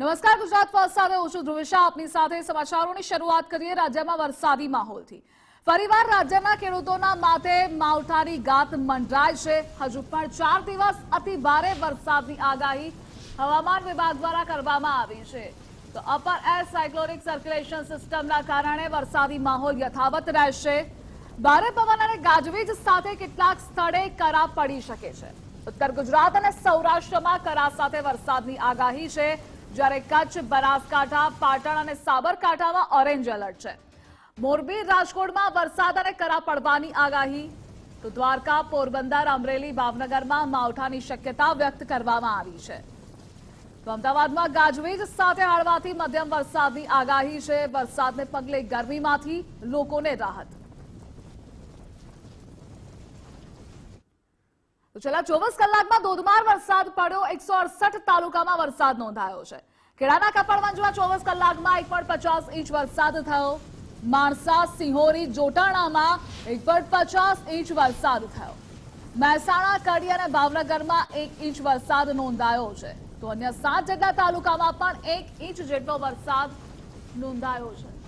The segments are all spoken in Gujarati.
નમસ્કાર, ગુજરાત ફર્સ્ટ સાથે હું ધ્રુવિશા. આપની સાથે સમાચારોની શરૂઆત કરીએ રાજ્યમાં વરસાદી માહોલથી. ફરીવાર રાજ્યના ખેડૂતોના માથે માવઠાની ગાત મંડરાય છે. હજુ પણ ચાર દિવસ અતિ ભારે વરસાદની આગાહી હવામાન વિભાગ દ્વારા કરવામાં આવી છે. તો અપર એર સાયક્લોનિક સર્ક્યુલેશન સિસ્ટમના કારણે વરસાદી માહોલ યથાવત રહેશે. ભારે પવન અને ગાજવીજ સાથે કેટલાક સ્થળે કરા પડી શકે છે. ઉત્તર ગુજરાત અને સૌરાષ્ટ્રમાં કરા સાથે વરસાદની આગાહી છે. જ્યારે કચ્છ, બનાસકાંઠા, પાટણ અને સાબરકાંઠામાં ઓરેન્જ એલર્ટ છે. મોરબી, રાજકોટમાં વરસાદ અને કરા પડવાની આગાહી. તો દ્વારકા, પોરબંદર, અમરેલી, ભાવનગરમાં માવઠાની શક્યતા વ્યક્ત કરવામાં આવી છે. તો અમદાવાદમાં ગાજવીજ સાથે હળવાથી મધ્યમ વરસાદની આગાહી છે. વરસાદને પગલે ગરમીમાંથી લોકોને રાહત તો છેલ્લા ચોવીસ કલાકમાં ધોધમાર વરસાદ પડ્યો. એકસો અડસઠ તાલુકામાં વરસાદ નોંધાયો છે. ખેડાના કપડવંજમાં ચોવીસ કલાકમાં એક પચાસ ઇંચ વરસાદ થયો. માણસા, સિંહોરી, જોટાણામાં એક પચાસ ઇંચ વરસાદ થયો. મહેસાણા, કડી અને ભાવનગરમાં એક ઇંચ વરસાદ નોંધાયો છે. તો અન્ય સાત જેટલા તાલુકામાં પણ એક ઇંચ જેટલો વરસાદ નોંધાયો છે.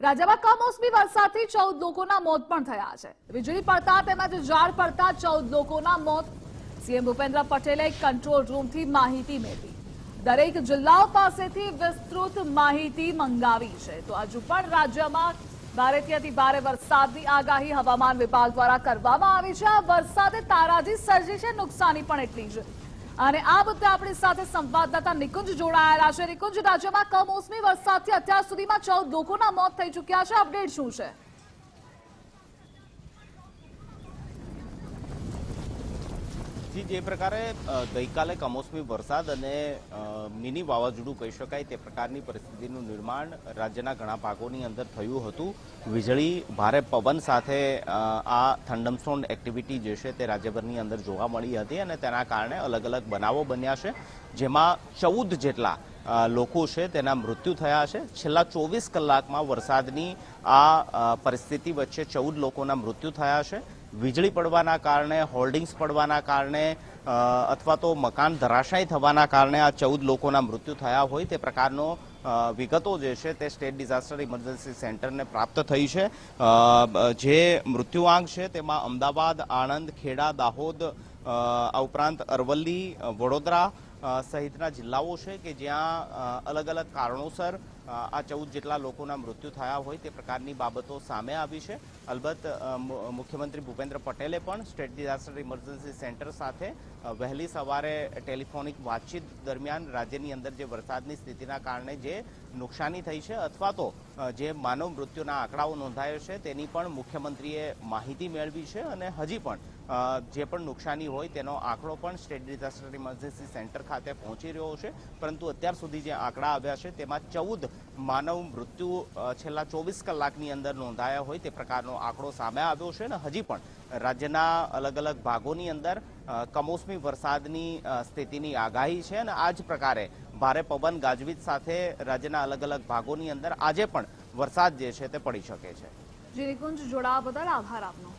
રાજ્યમાં કમોસમી વરસાદથી ચૌદ લોકોના મોત પણ થયા છે. વીજળી પડતા તેમજ ઝાડ પડતા ચૌદ લોકોના મોત. સીએમ ભૂપેન્દ્ર પટેલે કંટ્રોલ રૂમથી માહિતી મેળવી. દરેક જિલ્લાઓ પાસેથી વિસ્તૃત માહિતી મંગાવી છે. તો હજુ પણ રાજ્યમાં ભારેથી અતિ ભારે વરસાદની આગાહી હવામાન વિભાગ દ્વારા કરવામાં આવી છે. આ વરસાદે તારાજી સર્જી છે. નુકસાની પણ એટલી છે અને આ મુદ્દે આપણી સાથે સંવાદદાતા નિકુંજ જોડાયેલા છે. નિકુંજ, રાજ્યમાં કમોસમી વરસાદથી અત્યાર સુધીમાં ચૌદ લોકોના મોત થઈ ચૂક્યા છે. અપડેટ શું છે? જી, જે પ્રકારે ગઈકાલે કમોસમી વરસાદ અને મિની વાવાઝોડું કહી શકાય તે પ્રકારની પરિસ્થિતિનું નિર્માણ રાજ્યના ઘણા ભાગોની અંદર થયું હતું. વીજળી, ભારે પવન સાથે આ થંડમસ્ટોન એક્ટિવિટી જે છે તે રાજ્યભરની અંદર જોવા મળી હતી અને તેના કારણે અલગ અલગ બનાવો બન્યા છે. જેમાં ચૌદ જેટલા લોકો છે તેના મૃત્યુ થયા છે. છેલ્લા ચોવીસ કલાકમાં વરસાદની આ પરિસ્થિતિ વચ્ચે ચૌદ લોકોના મૃત્યુ થયા છે. વીજળી પડવાના કારણે હોલ્ડિંગ્સ પડવાના કારણે અથવા તો મકાન ધરાશાયી થવાના કારણે આ ચૌદ લોકોના મૃત્યુ થયા હોય તે પ્રકારનો વિગતો જે છે તે સ્ટેટ ડિઝાસ્ટર ઇમરજન્સી સેન્ટરને પ્રાપ્ત થઈ છે. જે મૃત્યુઆંક છે તેમાં અમદાવાદ, આણંદ, ખેડા, દાહોદ આ ઉપરાંત અરવલ્લી, વડોદરા સહિતના જિલ્લાઓ છે કે જ્યાં અલગ અલગ કારણોસર આ ચૌદ જેટલા લોકોના મૃત્યુ થયા હોય તે પ્રકારની બાબતો સામે આવી છે. અલબત્ત મુખ્યમંત્રી ભૂપેન્દ્ર પટેલે પણ સ્ટેટ ડિઝાસ્ટર ઇમરજન્સી સેન્ટર સાથે વહેલી સવારે ટેલિફોનિક વાતચીત દરમિયાન રાજ્યની અંદર જે વરસાદની સ્થિતિના કારણે જે નુકસાની થઈ છે અથવા તો જે માનવ મૃત્યુના આંકડાઓ નોંધાયો છે તેની પણ મુખ્યમંત્રીએ માહિતી મેળવી છે અને હજી પણ જે પણ નુકસાની હોય તેનો આંકડો પણ સ્ટેટ ડિઝાસ્ટર ઇમરજન્સી સેન્ટર ખાતે પહોંચી રહ્યો છે. પરંતુ અત્યાર સુધી જે આંકડા આવ્યા છે, તેમાં ચૌદ માનવ મૃત્યુ છેલ્લા ચોવીસ કલાકની અંદર નોંધાયા હોય તે પ્રકારનો આંકડો સામે આવ્યો છે અને હજી પણ રાજ્યના અલગ અલગ ભાગોની અંદર કમોસમી વરસાદની સ્થિતિની આગાહી છે અને આ જ પ્રકારે ભારે પવન ગાજવીજ સાથે રાજ્યના અલગ અલગ ભાગોની અંદર આજે પણ વરસાદ જે છે તે પડી શકે છે. જી નિકુંજ જોડાવા બદલ આભાર આપનો.